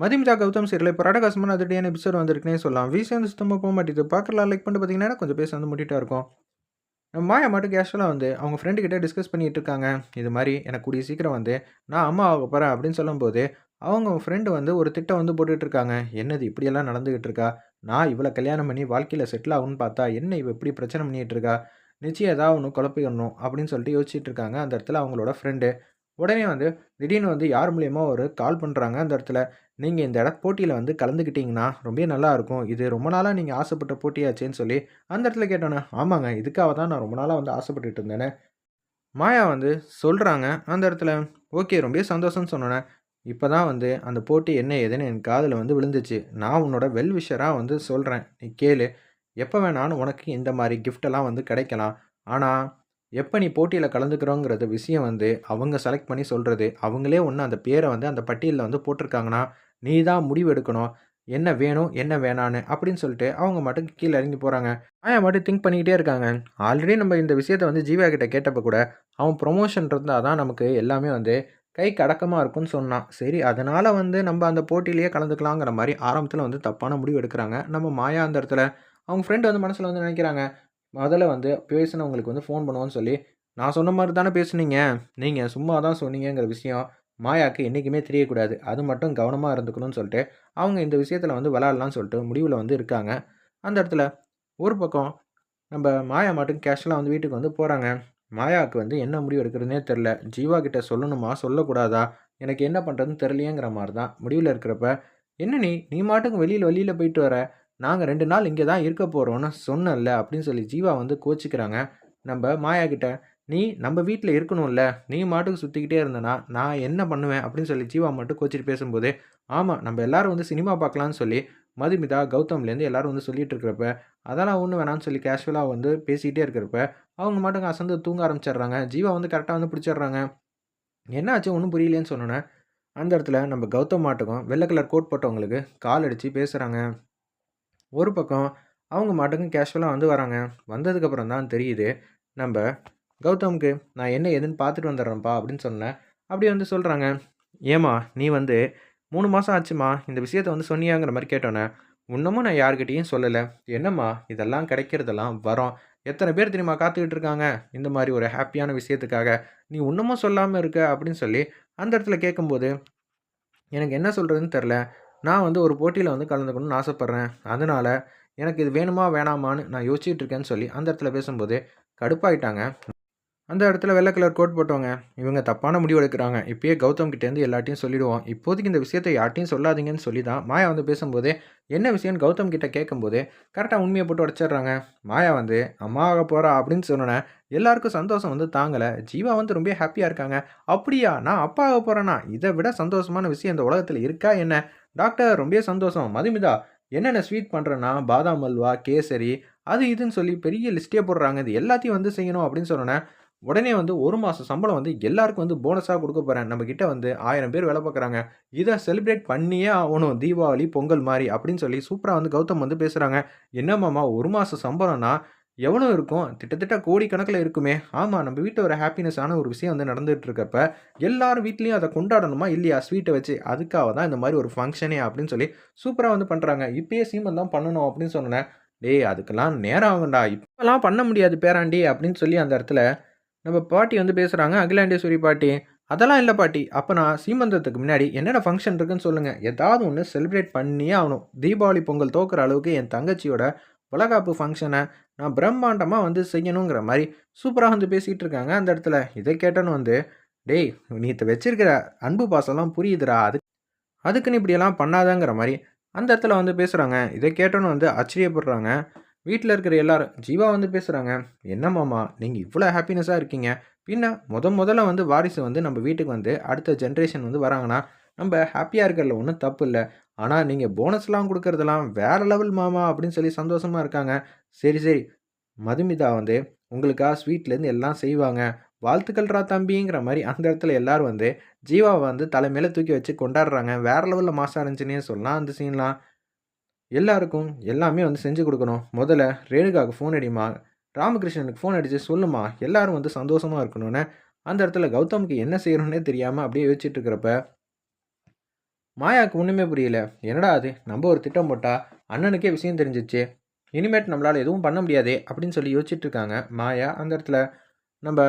மதிமிதா Gautham serial. இப்போ ரடகாசமான அதிரடியான episode வந்திருக்குனே சொல்லலாம். வீசி வந்து சுத்தமாக போக மாட்டேது பார்க்கலாம் லைக் பண்ணிட்டு பார்த்தீங்கன்னா கொஞ்சம் பேச வந்து முட்டிட்டா இருக்கும். நம்ம மாயா மட்டும் கேஷுவலாக வந்து அவங்க ஃப்ரெண்டுக்கிட்ட டிஸ்கஸ் பண்ணிட்டு இருக்காங்க. இது மாதிரி எனக்கு கூடிய சீக்கிரம் வந்து நான் அம்மா ஆக போகிறேன் அப்படின்னு சொல்லும்போது அவங்க ஃப்ரெண்டு வந்து ஒரு திட்டம் வந்து போட்டுட்டு இருக்காங்க. என்னது இப்படியெல்லாம் நடந்துகிட்டு இருக்கா? நான் இவ்வளோ கல்யாணம் பண்ணி வாழ்க்கையில் செட்டில் ஆகும்னு பார்த்தா என்ன இவ இப்படி பிரச்சனை பண்ணிகிட்டு இருக்கா? நிச்சயம் ஏதாவது ஒன்று குழப்பிடணும் அப்படின்னு சொல்லிட்டு யோசிச்சுட்டு இருக்காங்க. அந்த இடத்துல அவங்களோட ஃப்ரெண்டு உடனே வந்து திடீர்னு வந்து யார் மூலியமாக ஒரு கால் பண்ணுறாங்க அந்த இடத்துல நீங்கள் இந்த இட போட்டியில் வந்து கலந்துக்கிட்டிங்கன்னா ரொம்ப நல்லா இருக்கும். இது ரொம்ப நாளாக நீங்கள் ஆசைப்பட்ட போட்டியாச்சேன்னு சொல்லி அந்த இடத்துல கேட்டோன்னே ஆமாங்க இதுக்காக தான் நான் ரொம்ப நாளாக வந்து ஆசைப்பட்டுட்டு இருந்தேனே. மாயா வந்து சொல்கிறாங்க அந்த இடத்துல ஓகே ரொம்ப சந்தோஷம்னு சொன்னோன்னே இப்போ தான் வந்து அந்த போட்டி என்ன ஏதுன்னு என் காதில் வந்து விழுந்துச்சு. நான் உன்னோட வெல் விஷராக வந்து சொல்கிறேன் நீ கேளு. எப்போ வேணாலும் உனக்கு இந்த மாதிரி கிஃப்டெல்லாம் வந்து கிடைக்கலாம். ஆனால் எப்போ நீ போட்டியில் கலந்துக்கிறோங்கிறது விஷயம் வந்து அவங்க செலக்ட் பண்ணி சொல்கிறது அவங்களே ஒன்று அந்த பேரை வந்து அந்த பட்டியலில் வந்து போட்டிருக்காங்கன்னா நீ தான் முடிவு எடுக்கணும். என்ன வேணும் என்ன வேணான்னு அப்படின்னு சொல்லிட்டு அவங்க மட்டும் கீழே இறங்கி போகிறாங்க ஆயா மட்டும் திங்க் பண்ணிக்கிட்டே இருக்காங்க. ஆல்ரெடி நம்ம இந்த விஷயத்தை வந்து ஜீவா கிட்ட கேட்டப்போ கூட அவன் ப்ரொமோஷன் இருந்தால் தான் நமக்கு எல்லாமே வந்து கைக்கு அடக்கமாக இருக்கும்னு சொன்னான். சரி அதனால் வந்து நம்ம அந்த போட்டியிலேயே கலந்துக்கலாங்கிற மாதிரி ஆரம்பத்தில் வந்து தப்பான முடிவு எடுக்கிறாங்க. நம்ம மாயா அந்த இடத்துல அவங்க ஃப்ரெண்டு வந்து மனசில் வந்து நினைக்கிறாங்க. முதல்ல வந்து பேசினவங்களுக்கு வந்து ஃபோன் பண்ணுவோன்னு சொல்லி நான் சொன்ன மாதிரி தானே பேசுனீங்க. நீங்கள் சும்மா தான் சொன்னீங்கங்கிற விஷயம் மாயாவுக்கு என்றைக்குமே தெரியக்கூடாது. அது மட்டும் கவனமாக இருந்துக்கணும்னு சொல்லிட்டு அவங்க இந்த விஷயத்தில் வந்து விளாட்லான்னு சொல்லிட்டு முடிவில் வந்து இருக்காங்க. அந்த இடத்துல ஒரு பக்கம் நம்ம மாயா மட்டும் கேஷுவலாக வந்து வீட்டுக்கு வந்து போகிறாங்க மாயாவுக்கு வந்து என்ன முடிவு எடுக்கிறதுனே தெரில ஜீவா கிட்ட சொல்லணுமா சொல்லக்கூடாதா? எனக்கு என்ன பண்ணுறதுன்னு தெரியலையேங்கிற மாதிரி தான் முடிவில் இருக்கிறப்ப என்ன நீ நீ மாட்டுக்கு வெளியில் வெளியில் போயிட்டு வர? நாங்கள் ரெண்டு நாள் இங்கே தான் இருக்க போகிறோன்னு சொன்னல அப்படின்னு சொல்லி ஜீவா வந்து கோச்சிக்கிறாங்க. நம்ம மாயா கிட்ட நீ நம்ம வீட்டில் இருக்கணும்ல நீ மாட்டுக்கு சுற்றிக்கிட்டே இருந்தனா நான் என்ன பண்ணுவேன்? அப்படின்னு சொல்லி ஜீவா மட்டும் கோச்சிட்டு பேசும்போது ஆமாம் நம்ம எல்லாரும் வந்து சினிமா பார்க்கலான்னு சொல்லி மதுமிதா கௌதம்லேருந்து எல்லாரும் வந்து சொல்லிட்டு இருக்கிறப்ப அதெல்லாம் ஒன்று வேணாம்னு சொல்லி கேஷுவலாக வந்து பேசிக்கிட்டே இருக்கிறப்ப அவங்க மட்டும் அசந்து தூங்க ஆரம்பிச்சிடுறாங்க. ஜீவா வந்து கரெக்டாக வந்து பிடிச்சிடுறாங்க. என்னாச்சு? ஒன்றும் புரியலேன்னு சொன்னோன்னே? அந்த இடத்துல நம்ம கௌதம் மாட்டுக்கும் வெள்ளை கலர் கோட் போட்டவங்களுக்கு கால் அடித்து பேசுகிறாங்க ஒரு பக்கம் அவங்க மாட்டுக்கும் கேஷுவலாக வந்து வராங்க. வந்ததுக்கப்புறம் தான் தெரியுது நம்ம கௌதமுக்கு நான் என்ன ஏதுன்னு பார்த்துட்டு வந்துடுறேன்ப்பா அப்படின்னு சொன்னேன். அப்படி வந்து சொல்கிறாங்க ஏம்மா நீ வந்து மூணு மாதம் ஆச்சுமா இந்த விஷயத்த வந்து சொன்னியாங்கிற மாதிரி கேட்டோன்னே இன்னமும் நான் யார்கிட்டயும் சொல்லலை. என்னம்மா இதெல்லாம் கிடைக்கிறதெல்லாம் வரோம். எத்தனை பேர் தெரியுமா காத்துக்கிட்டு இருக்காங்க? இந்த மாதிரி ஒரு ஹாப்பியான விஷயத்துக்காக நீ இன்னமும் சொல்லாமல் இருக்க? அப்படின்னு சொல்லி அந்த இடத்துல கேட்கும்போது எனக்கு என்ன சொல்கிறதுன்னு தெரில நான் வந்து ஒரு போட்டியில் வந்து கலந்துக்கணும்னு ஆசைப்பட்றேன். அதனால் எனக்கு இது வேணுமா வேணாமான்னு நான் யோசிச்சுட்டு இருக்கேன்னு சொல்லி அந்த இடத்துல பேசும்போது கடுப்பாயிட்டாங்க. அந்த இடத்துல வெள்ளை கலர் கோட் போட்டவங்க இவங்க தப்பான முடிவு எடுக்கிறாங்க. இப்பயே கௌதம் கிட்டேருந்து எல்லாட்டையும் சொல்லிடுவோம். இப்போதைக்கு இந்த விஷயத்தை யார்ட்டையும் சொல்லாதீங்கன்னு சொல்லி தான் மாயா வந்து பேசும்போது என்ன விஷயம்னு கௌதம் கிட்டே கேட்கும்போது கரெக்டாக உண்மையை போட்டு உடச்சிடுறாங்க. மாயா வந்து அம்மா ஆக போகிறா அப்படின்னு சொன்னோன்னே எல்லாருக்கும் சந்தோஷம் வந்து தாங்கலை. ஜீவா வந்து ரொம்ப ஹாப்பியாக இருக்காங்க. அப்படியா? நான் அப்பாவாக போகிறேன்னா இதை விட சந்தோஷமான விஷயம் இந்த உலகத்தில் இருக்கா என்ன? டாக்டர் ரொம்ப சந்தோஷம். மதுமிதா என்னென்ன ஸ்வீட் பண்ணுறேன்னா பாதாம் அல்வா கேசரி அது இதுன்னு சொல்லி பெரிய லிஸ்ட்டே போடுறாங்க. இது எல்லாத்தையும் வந்து செய்யணும் அப்படின்னு சொன்னோன்னே உடனே வந்து ஒரு மாதம் சம்பளம் வந்து எல்லாருக்கும் வந்து போனஸாக கொடுக்க போகிறேன் நம்மக்கிட்ட வந்து ஆயிரம் பேர் வேலை பார்க்குறாங்க. இதை செலிப்ரேட் பண்ணியே ஆகணும். தீபாவளி பொங்கல் மாதிரி அப்படின்னு சொல்லி சூப்பராக வந்து கௌதம் வந்து பேசுகிறாங்க என்னம்மாம்மா ஒரு மாதம் சம்பளம்னா எவ்வளோ இருக்கும். கிட்டத்தட்ட கோடிக்கணக்கில் இருக்குமே. ஆமாம் நம்ம வீட்டில் ஒரு ஹாப்பினஸான ஒரு விஷயம் வந்து நடந்துகிட்டு இருக்கப்ப எல்லாரும் வீட்லேயும் அதை கொண்டாடணுமா இல்லையா? ஸ்வீட்டை வச்சு. அதுக்காக தான் இந்த மாதிரி ஒரு ஃபங்க்ஷனே அப்படின்னு சொல்லி சூப்பராக வந்து பண்ணுறாங்க இப்பயே சீமன் தான் பண்ணணும் அப்படின்னு சொன்னேன் டேய் அதுக்கெல்லாம் நேரம் ஆகும்டா. இப்போலாம் பண்ண முடியாது பேராண்டி அப்படின்னு சொல்லி அந்த இடத்துல நம்ம பாட்டி வந்து பேசுகிறாங்க அகிலாண்டேஸ்வரி பாட்டி அதெல்லாம் இல்லை பாட்டி. அப்போ நான் சீமந்தத்துக்கு முன்னாடி என்னென்ன ஃபங்க்ஷன் இருக்குன்னு சொல்லுங்கள் ஏதாவது ஒன்று செலிப்ரேட் பண்ணியே ஆகணும். தீபாவளி பொங்கல் தோக்குற அளவுக்கு என் தங்கச்சியோட வளகாப்பு ஃபங்க்ஷனை நான் பிரம்மாண்டமாக வந்து செய்யணுங்கிற மாதிரி சூப்பராக வந்து பேசிகிட்டு இருக்காங்க அந்த இடத்துல. இதை கேட்டோன்னு வந்து டேய் நீ இதை வச்சிருக்கிற அன்பு பாசம்லாம் புரியுதுடா. அது அதுக்குன்னு இப்படியெல்லாம் பண்ணாதாங்கிற மாதிரி அந்த இடத்துல வந்து பேசுகிறாங்க இதை கேட்டோன்னு வந்து ஆச்சரியப்படுறாங்க. வீட்டில் இருக்கிற எல்லாரும் ஜீவா வந்து பேசுகிறாங்க என்ன மாமா நீங்கள் இவ்வளோ ஹாப்பினஸாக இருக்கீங்க. பின்ன முத முதல்ல வந்து வாரிசு வந்து நம்ம வீட்டுக்கு வந்து அடுத்த ஜென்ரேஷன் வந்து வராங்கன்னா நம்ம ஹாப்பியாக இருக்கிறதுல ஒன்றும் தப்பு இல்லை. ஆனால் நீங்கள் போனஸ்லாம் கொடுக்குறதெல்லாம் வேறு லெவல் மாமா அப்படின்னு சொல்லி சந்தோஷமாக இருக்காங்க. சரி சரி. மதுமிதா வந்து உங்களுக்காக ஸ்வீட்லேருந்து எல்லாம் செய்வாங்க. வாழ்த்துக்கள்ரா தம்பிங்கிற மாதிரி அந்த இடத்துல எல்லாரும் வந்து ஜீவாவை வந்து தலைமையில் தூக்கி வச்சு கொண்டாடுறாங்க. வேறு லெவலில் மாசாக இருந்துச்சுன்னே சொல்லலாம் அந்த சீன்லாம். எல்லாருக்கும் எல்லாமே வந்து செஞ்சு கொடுக்கணும். முதல்ல ரேணுகாவுக்கு ஃபோன் அடிமா ராமகிருஷ்ணனுக்கு ஃபோன் அடித்து சொல்லுமா எல்லாரும் வந்து சந்தோஷமாக இருக்கணும்னு. அந்த இடத்துல கௌதமுக்கு என்ன செய்யணும்னே தெரியாமல் அப்படியே யோசிச்சுட்டு இருக்கிறப்ப மாயாவுக்கு ஒன்றுமே புரியல. என்னடா அது? நம்ம ஒரு திட்டம் போட்டால் அண்ணனுக்கே விஷயம் தெரிஞ்சிச்சு இனிமேட் நம்மளால் எதுவும் பண்ண முடியாதே அப்படின்னு சொல்லி யோசிச்சுட்டு இருக்காங்க. மாயா அந்த இடத்துல நம்ம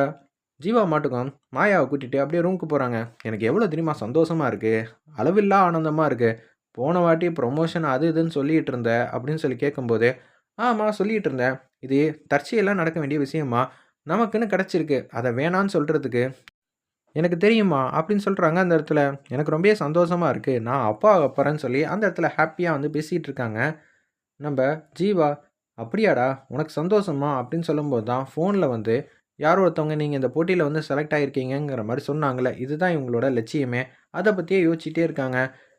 ஜீவா மாட்டுக்கும். மாயாவை கூட்டிகிட்டு அப்படியே ரூமுக்கு போகிறாங்க எனக்கு எவ்வளோ தெரியுமா? சந்தோஷமாக இருக்குது அளவில்லா ஆனந்தமாக இருக்குது போன வாட்டி ப்ரொமோஷன் அது இதுன்னு சொல்லிகிட்டு இருந்த அப்படின்னு சொல்லி கேட்கும்போது ஆமாம் சொல்லிகிட்டு இருந்தேன். இது தற்செயலாக நடக்க வேண்டிய விஷயமா? நமக்குன்னு கிடச்சிருக்கு. அதை வேணான்னு சொல்கிறதுக்கு எனக்கு தெரியுமா? அப்படின்னு சொல்கிறாங்க அந்த இடத்துல. எனக்கு ரொம்பவே சந்தோஷமாக இருக்குது நான் அப்பா போகிறேன்னு சொல்லி அந்த இடத்துல ஹாப்பியாக வந்து பேசிகிட்டு இருக்காங்க. நம்ம ஜீவா அப்படியாடா உனக்கு சந்தோஷமா? அப்படின்னு சொல்லும்போது தான் ஃபோனில் வந்து யாரோ ஒருத்தவங்க நீங்கள் இந்த போட்டியில் வந்து செலக்ட் ஆகிருக்கீங்கிற மாதிரி சொன்னாங்களே இதுதான் இவங்களோட லட்சியமே. அதை பற்றியே யோசிச்சுட்டே இருக்காங்க.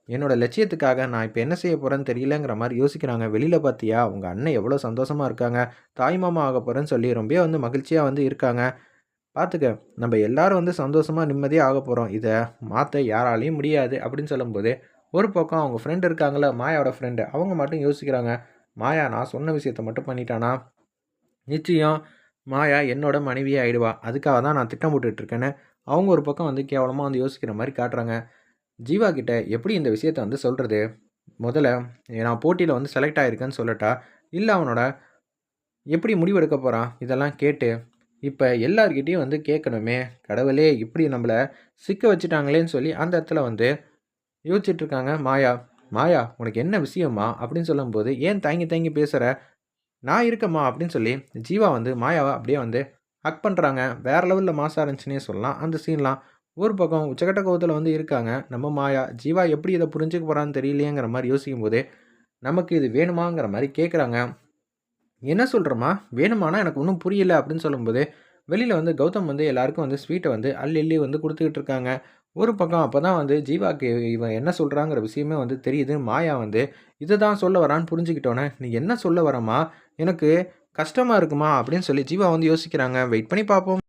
என்னோடய லட்சியத்துக்காக நான் இப்போ என்ன செய்ய போகிறேன்னு தெரியலங்கிற மாதிரி யோசிக்கிறாங்க. வெளியில் பார்த்தியா உங்கள் அண்ணன் எவ்வளோ சந்தோஷமாக இருக்காங்க. தாய் மாமா ஆக போகிறேன்னு சொல்லி ரொம்ப வந்து மகிழ்ச்சியாக வந்து இருக்காங்க. பார்த்துக்க நம்ம எல்லாரும் வந்து சந்தோஷமாக நிம்மதியாக ஆக போகிறோம் இதை மாற்ற யாராலையும் முடியாது. அப்படின்னு சொல்லும்போது ஒரு பக்கம் அவங்க ஃப்ரெண்டு இருக்காங்களே மாயாவோட ஃப்ரெண்டு அவங்க மட்டும் யோசிக்கிறாங்க. மாயா நான் சொன்ன விஷயத்த மட்டும் பண்ணிட்டானா? நிச்சயம் மாயா என்னோட மனைவியே ஆகிடுவா அதுக்காக தான் நான் திட்டம் போட்டுட்ருக்கேன்னு அவங்க ஒரு பக்கம் வந்து கேவலமாக வந்து யோசிக்கிற மாதிரி காட்டுறாங்க. ஜீவா கிட்ட எப்படி இந்த விஷயத்த வந்து சொல்கிறது முதல்ல நான் போட்டியில் வந்து செலக்ட் ஆகிருக்கேன்னு சொல்லட்டா? இல்லை அவனோட எப்படி முடிவெடுக்க போகிறான் இதெல்லாம் கேட்டு இப்போ எல்லார்கிட்டேயும் வந்து கேட்கணுமே. கடவுளே இப்படி நம்மளை சிக்க வச்சுட்டாங்களேன்னு சொல்லி அந்த இடத்துல வந்து யோசிச்சுட்ருக்காங்க மாயா. மாயா உனக்கு என்ன விஷயமா? அப்படின்னு சொல்லும்போது ஏன் தயங்கி தயங்கி பேசுகிற நான் இருக்கம்மா அப்படின்னு சொல்லி ஜீவா வந்து மாயாவை அப்படியே வந்து ஹக் பண்ணுறாங்க வேறு லெவலில் மாசா இருந்துச்சுன்னே சொல்லலாம். அந்த சீன்லாம் ஒரு பக்கம் உச்சக்கட்ட கோவத்தில் வந்து இருக்காங்க. நம்ம மாயா ஜீவா எப்படி இதை புரிஞ்சுக்க போகிறான்னு தெரியலையேங்கிற மாதிரி யோசிக்கும் போதே நமக்கு இது வேணுமாங்கிற மாதிரி கேட்குறாங்க என்ன சொல்கிறோமா வேணுமானா எனக்கு ஒன்றும் புரியல அப்படின்னு சொல்லும்போது வெளியில் வந்து கௌதம் வந்து எல்லாருக்கும் வந்து ஸ்வீட்டை வந்து அள்ளி அள்ளி வந்து கொடுத்துக்கிட்டு இருக்காங்க. ஒரு பக்கம் அப்போ தான் வந்து ஜீவாக்கு இவன் என்ன சொல்கிறாங்கிற விஷயமே வந்து தெரியுது. மாயா வந்து இதை தான் சொல்ல வரான்னு புரிஞ்சுக்கிட்டோன்னே நீ என்ன சொல்ல வரமா எனக்கு கஷ்டமாக இருக்குமா? அப்படின்னு சொல்லி ஜீவா வந்து யோசிக்கிறாங்க. வெயிட் பண்ணி பார்ப்போம்